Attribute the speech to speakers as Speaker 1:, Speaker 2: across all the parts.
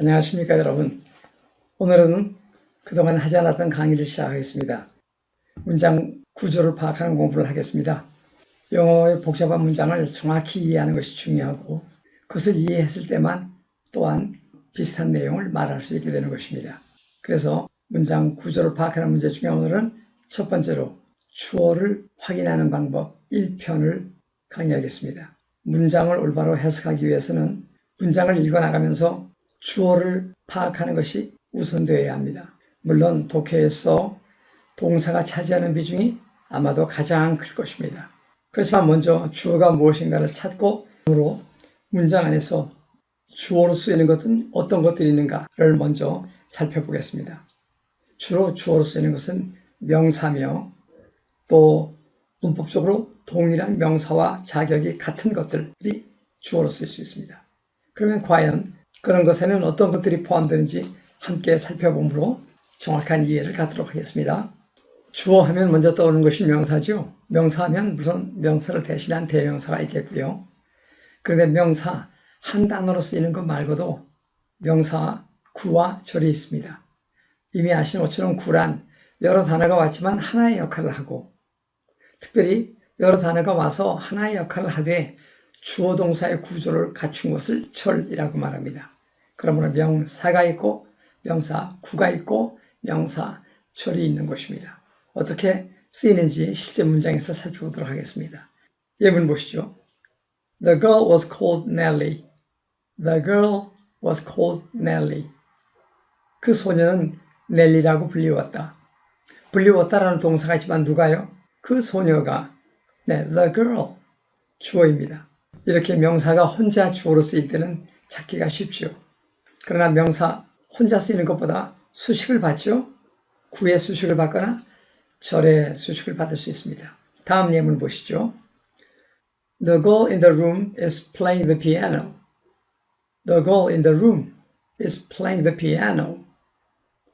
Speaker 1: 안녕하십니까 여러분. 오늘은 그동안 하지 않았던 강의를 시작하겠습니다. 문장 구조를 파악하는 공부를 하겠습니다. 영어의 복잡한 문장을 정확히 이해하는 것이 중요하고 그것을 이해했을 때만 또한 비슷한 내용을 말할 수 있게 되는 것입니다. 그래서 문장 구조를 파악하는 문제 중에 오늘은 첫 번째로 주어를 확인하는 방법 1편을 강의하겠습니다. 문장을 올바로 해석하기 위해서는 문장을 읽어나가면서 주어를 파악하는 것이 우선되어야 합니다. 물론 독해에서 동사가 차지하는 비중이 아마도 가장 클 것입니다. 그렇지만 먼저 주어가 무엇인가를 찾고 으로 문장 안에서 주어로 쓰이는 것은 어떤 것들이 있는가를 먼저 살펴보겠습니다. 주로 주어로 쓰이는 것은 명사며 또 문법적으로 동일한 명사와 자격이 같은 것들이 주어로 쓰일 수 있습니다. 그러면 과연 그런 것에는 어떤 것들이 포함되는지 함께 살펴보므로 정확한 이해를 갖도록 하겠습니다. 주어 하면 먼저 떠오르는 것이 명사죠. 명사 하면 우선 명사를 대신한 대명사가 있겠고요. 그런데 명사 한 단어로 쓰이는 것 말고도 명사 구와 절이 있습니다. 이미 아시는 것처럼 구란 여러 단어가 왔지만 하나의 역할을 하고 특별히 여러 단어가 와서 하나의 역할을 하되 주어 동사의 구조를 갖춘 것을 절이라고 말합니다. 그러므로 명사가 있고 명사 구가 있고 명사 절이 있는 것입니다. 어떻게 쓰이는지 실제 문장에서 살펴보도록 하겠습니다. 예문 보시죠. The girl was called Nellie. The girl was called Nellie. 그 소녀는 넬리라고 불리웠다. 불리웠다라는 동사가 있지만 누가요? 그 소녀가 네, the girl 주어입니다. 이렇게 명사가 혼자 주어로 쓰일 때는 찾기가 쉽죠. 그러나 명사 혼자 쓰이는 것보다 수식을 받죠. 구의 수식을 받거나 절의 수식을 받을 수 있습니다. 다음 예문 보시죠. The girl in the room is playing the piano. The girl in the room is playing the piano.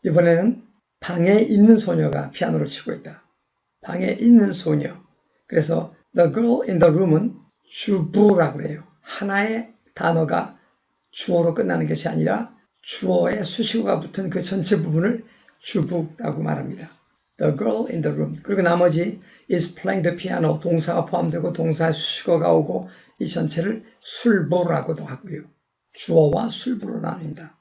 Speaker 1: 이번에는 방에 있는 소녀가 피아노를 치고 있다. 방에 있는 소녀. 그래서 the girl in the room은 주부라고 해요. 하나의 단어가 주어로 끝나는 것이 아니라 주어에 수식어가 붙은 그 전체 부분을 주부라고 말합니다. The girl in the room. 그리고 나머지 is playing the piano. 동사가 포함되고 동사의 수식어가 오고 이 전체를 술부라고도 하고요. 주어와 술부로 나뉜다.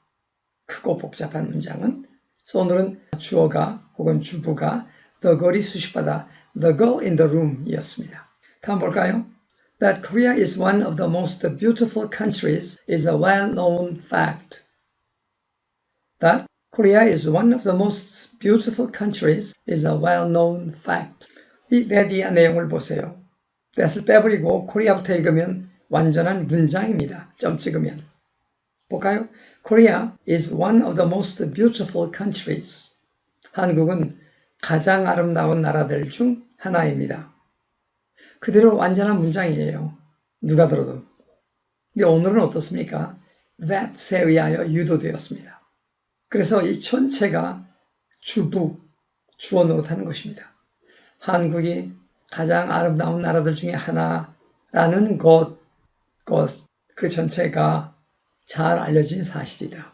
Speaker 1: 크고 복잡한 문장은 그래서 오늘은 주어가 혹은 주부가 the girl이 수식받아 the girl in the room 이었습니다. 다음 볼까요? That Korea is one of the most beautiful countries is a well-known fact. That Korea is one of the most beautiful countries is a well-known fact. 이 레디아 내용을 보세요. that을 빼버리고 코리아부터 읽으면 완전한 문장입니다. 점 찍으면. 볼까요? Korea is one of the most beautiful countries. 한국은 가장 아름다운 나라들 중 하나입니다. 그대로 완전한 문장이에요. 누가 들어도. 근데 오늘은 어떻습니까? that에 의하여 유도되었습니다. 그래서 이 전체가 주부, 주어 노릇하는 것입니다. 한국이 가장 아름다운 나라들 중에 하나라는 것, 것, 그 전체가 잘 알려진 사실이다.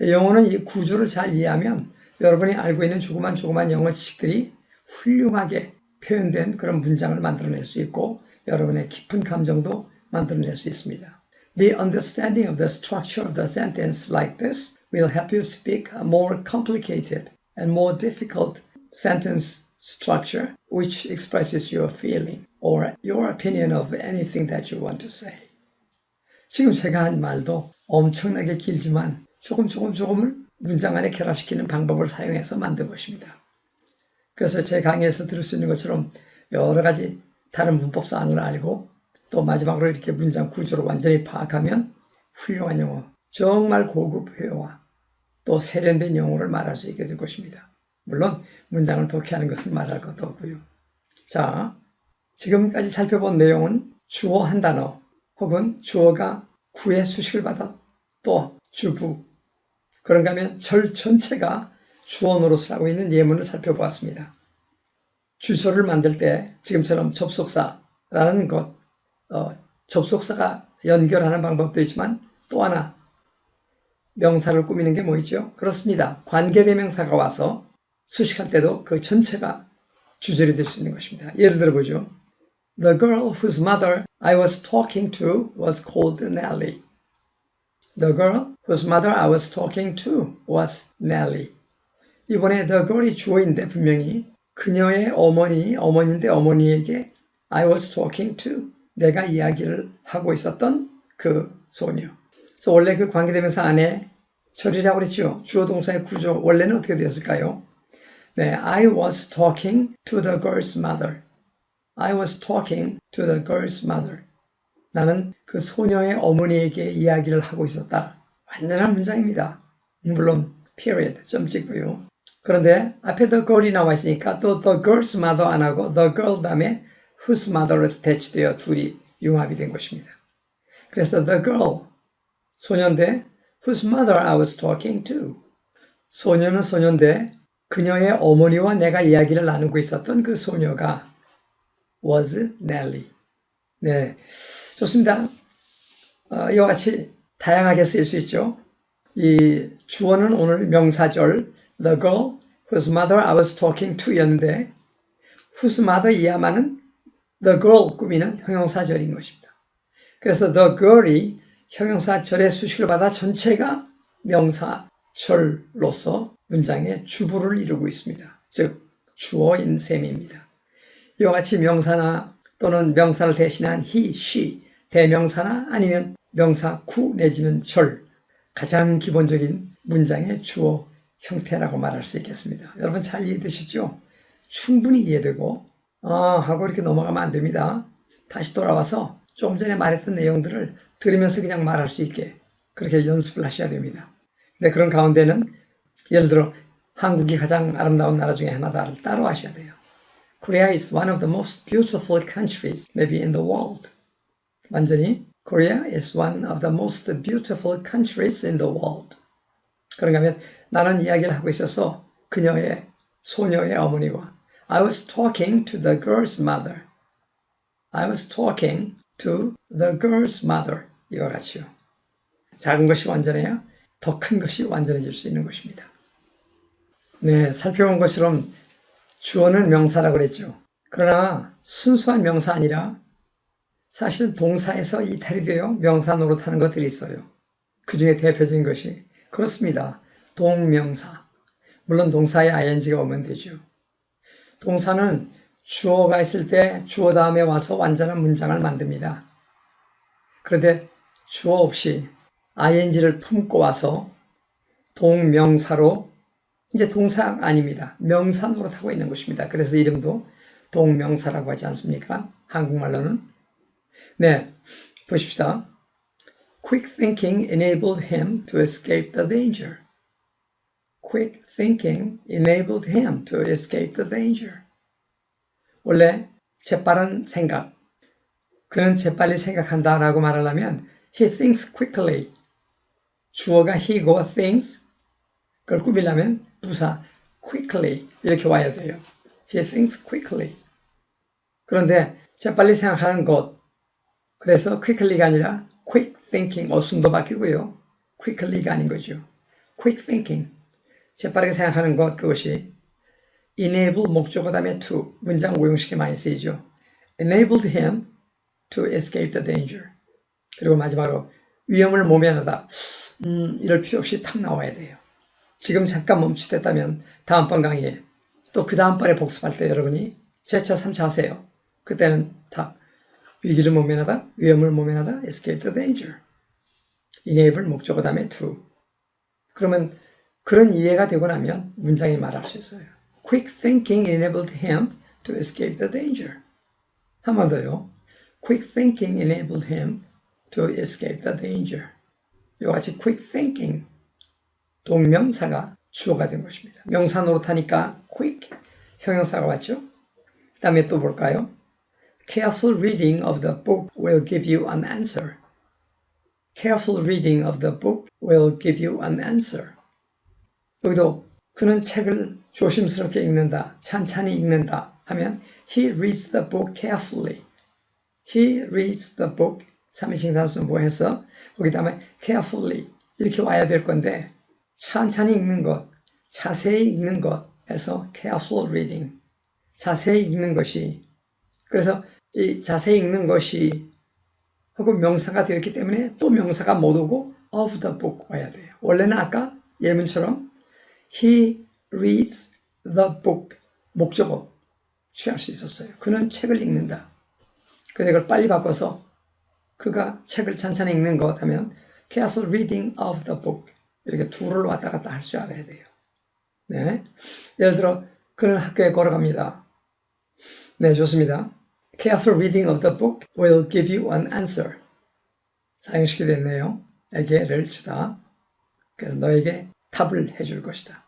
Speaker 1: 영어는 이 구조를 잘 이해하면 여러분이 알고 있는 조그만 조그만 영어 지식들이 훌륭하게 표현된 그런 문장을 만들어낼 수 있고 여러분의 깊은 감정도 만들어낼 수 있습니다. The understanding of the structure of the sentence like this will help you speak a more complicated and more difficult sentence structure which expresses your feeling or your opinion of anything that you want to say. 지금 제가 한 말도 엄청나게 길지만 조금 조금 조금을 문장 안에 결합시키는 방법을 사용해서 만든 것입니다. 그래서 제 강의에서 들을 수 있는 것처럼 여러 가지 다른 문법 사항을 알고 또 마지막으로 이렇게 문장 구조를 완전히 파악하면 훌륭한 영어, 정말 고급 회화, 또 세련된 영어를 말할 수 있게 될 것입니다. 물론 문장을 독해하는 것은 말할 것도 없고요. 자, 지금까지 살펴본 내용은 주어 한 단어 혹은 주어가 구의 수식을 받아 또 주부 그런가 하면 절 전체가 주어 노릇을 하고 있는 예문을 살펴보았습니다. 주소를 만들 때 지금처럼 접속사라는 것, 어, 접속사가 연결하는 방법도 있지만 또 하나 명사를 꾸미는 게 뭐 있죠? 그렇습니다. 관계대명사가 와서 수식할 때도 그 전체가 주절이 될 수 있는 것입니다. 예를 들어 보죠. The girl whose mother I was talking to was called Nellie. The girl whose mother I was talking to was Nellie. 이번에 the girl이 주어인데 분명히 그녀의 어머니, 어머니인데 어머니에게 I was talking to 내가 이야기를 하고 있었던 그 소녀. 그래서 원래 그 관계대명사 안에 절이라고 그랬죠. 주어 동사의 구조 원래는 어떻게 되었을까요? 네, I was talking to the girl's mother. I was talking to the girl's mother. 나는 그 소녀의 어머니에게 이야기를 하고 있었다. 완전한 문장입니다. 물론 period 점 찍고요. 그런데 앞에 the girl이 나와 있으니까 또 the girl's mother 안 하고 the girl 다음에 whose mother로 대치되어 둘이 융합이 된 것입니다. 그래서 the girl 소년대 whose mother I was talking to 소녀는 소년대 그녀의 어머니와 내가 이야기를 나누고 있었던 그 소녀가 was Nelly. 네, 좋습니다. 어, 이와 같이 다양하게 쓰일 수 있죠. 이 주어는 오늘 명사절 the girl whose mother I was talking to였는데 whose mother 이하만은 the girl 꾸미는 형용사절인 것입니다. 그래서 the girl이 형용사절의 수식을 받아 전체가 명사절로서 문장의 주부를 이루고 있습니다. 즉 주어인 셈입니다. 이와 같이 명사나 또는 명사를 대신한 he, she, 대명사나 아니면 명사 구 내지는 절 가장 기본적인 문장의 주어 형태라고 말할 수 있겠습니다. 여러분 잘 이해되시죠? 충분히 이해되고 아 하고 이렇게 넘어가면 안 됩니다. 다시 돌아와서 조금 전에 말했던 내용들을 들으면서 그냥 말할 수 있게 그렇게 연습을 하셔야 됩니다. 네, 그런 가운데는 예를 들어 한국이 가장 아름다운 나라 중에 하나다를 따로 하셔야 돼요. Korea is one of the most beautiful countries maybe in the world. 완전히 Korea is one of the most beautiful countries in the world. 그런가 하면 나는 이야기를 하고 있어서 그녀의 소녀의 어머니와 I was talking to the girl's mother. I was talking to the girl's mother. 이와 같이요. 작은 것이 완전해야 더 큰 것이 완전해질 수 있는 것입니다. 네, 살펴본 것처럼 주어는 명사라고 그랬죠. 그러나 순수한 명사 아니라 사실 동사에서 이탈이 되어 명사 노릇하는 것들이 있어요. 그 중에 대표적인 것이 그렇습니다. 동명사. 물론 동사에 ing가 오면 되죠. 동사는 주어가 있을 때 주어 다음에 와서 완전한 문장을 만듭니다. 그런데 주어 없이 ing를 품고 와서 동명사로 이제 동사 아닙니다. 명사 노릇하고 있는 것입니다. 그래서 이름도 동명사라고 하지 않습니까? 한국말로는. 네, 보십시다. Quick thinking enabled him to escape the danger. Quick thinking enabled him to escape the danger. 원래 재빠른 생각. 그는 재빨리 생각한다 라고 말하려면 he thinks quickly. 주어가 he고 thinks. 그걸 꾸미려면 부사 quickly 이렇게 와야 돼요. He thinks quickly. 그런데 재빨리 생각하는 것. 그래서 quickly가 아니라 quick thinking 어순도 바뀌고요. quickly가 아닌 거죠. quick thinking. 재빠르게 생각하는 것 그것이 enable 목적어 다음에 to 문장 오용식에 많이 쓰이죠. enabled him to escape the danger. 그리고 마지막으로 위험을 모면하다. 음, 이럴 필요 없이 탁 나와야 돼요. 지금 잠깐 멈칫했다면 다음번 강의에 또 그 다음번에 복습할 때 여러분이 재차 3차 하세요. 그때는 탁 위기를 모면하다, 위험을 모면하다, escape the danger. enable 목적어 다음에 to. 그러면 그런 이해가 되고 나면 문장이 말할 수 있어요. Quick thinking enabled him to escape the danger. 한 번 더요. Quick thinking enabled him to escape the danger. 이와 같이 quick thinking 동명사가 주어가 된 것입니다. 명사 노릇하니까 quick 형용사가 왔죠. 그 다음에 또 볼까요? Careful reading of the book will give you an answer. Careful reading of the book will give you an answer. 여기도 그는 책을 조심스럽게 읽는다. 찬찬히 읽는다. 하면 he reads the book carefully. He reads the book. 3인칭 단수 뭐 해서 거기 다음에 carefully 이렇게 와야 될 건데 찬찬히 읽는 것, 자세히 읽는 것 해서 careful reading. 자세히 읽는 것이 그래서 이 자세히 읽는 것이 하고 명사가 되었기 때문에 또 명사가 못 오고 of the book 와야 돼요. 원래는 아까 예문처럼 he reads the book 목적어 취할 수 있었어요. 그는 책을 읽는다. 근데 이걸 빨리 바꿔서 그가 책을 찬찬히 읽는 것 하면 careful reading of the book 이렇게 둘을 왔다 갔다 할 줄 알아야 돼요. 네. 예를 들어 그는 학교에 걸어갑니다. 네, 좋습니다. Careful reading of the book will give you an answer. 사형식이 됐네요. 에게를 주다. 그래서 너에게 답을 해줄 것이다.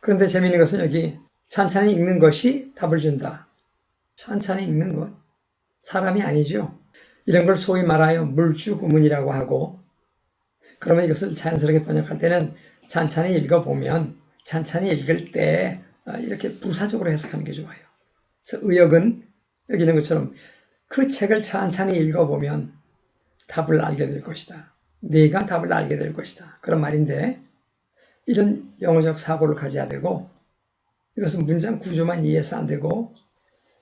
Speaker 1: 그런데 재미있는 것은 여기 찬찬히 읽는 것이 답을 준다. 찬찬히 읽는 것. 사람이 아니죠. 이런 걸 소위 말하여 물주구문이라고 하고 그러면 이것을 자연스럽게 번역할 때는 찬찬히 읽어보면 찬찬히 읽을 때 어, 이렇게 부사적으로 해석하는 게 좋아요. 그래서 의역은 여기 있는 것처럼 그 책을 찬찬히 읽어보면 답을 알게 될 것이다. 네가 답을 알게 될 것이다. 그런 말인데 이런 영어적 사고를 가져야 되고 이것은 문장 구조만 이해해서 안 되고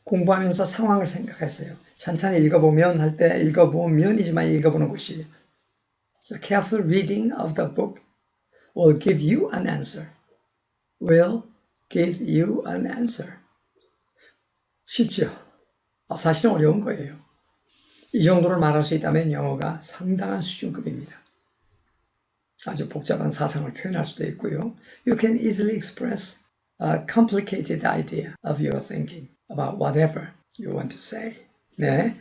Speaker 1: 공부하면서 상황을 생각했어요. 찬찬히 읽어보면 할 때 읽어보면이지만 읽어보는 것이 So careful reading of the book will give you an answer. Will give you an answer. 쉽죠? 아, 사실은 어려운 거예요. 이 정도를 말할 수 있다면 영어가 상당한 수준급입니다. 아주 복잡한 사상을 표현할 수도 있고요. You can easily express a complicated idea of your thinking about whatever you want to say. 네.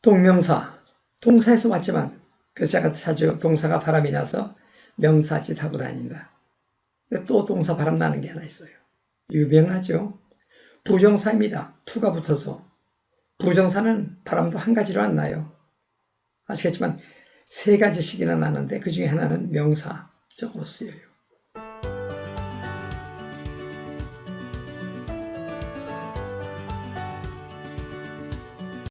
Speaker 1: 동명사. 동사에서 왔지만, 그래서 제가 자주 동사가 바람이 나서 명사짓 하고 다닌다. 또 동사 바람 나는 게 하나 있어요. 유명하죠? 부정사입니다. 투가 붙어서. 부정사는 바람도 한 가지로 안 나요. 아시겠지만 세 가지씩이나 나는데 그 중에 하나는 명사적으로 쓰여요.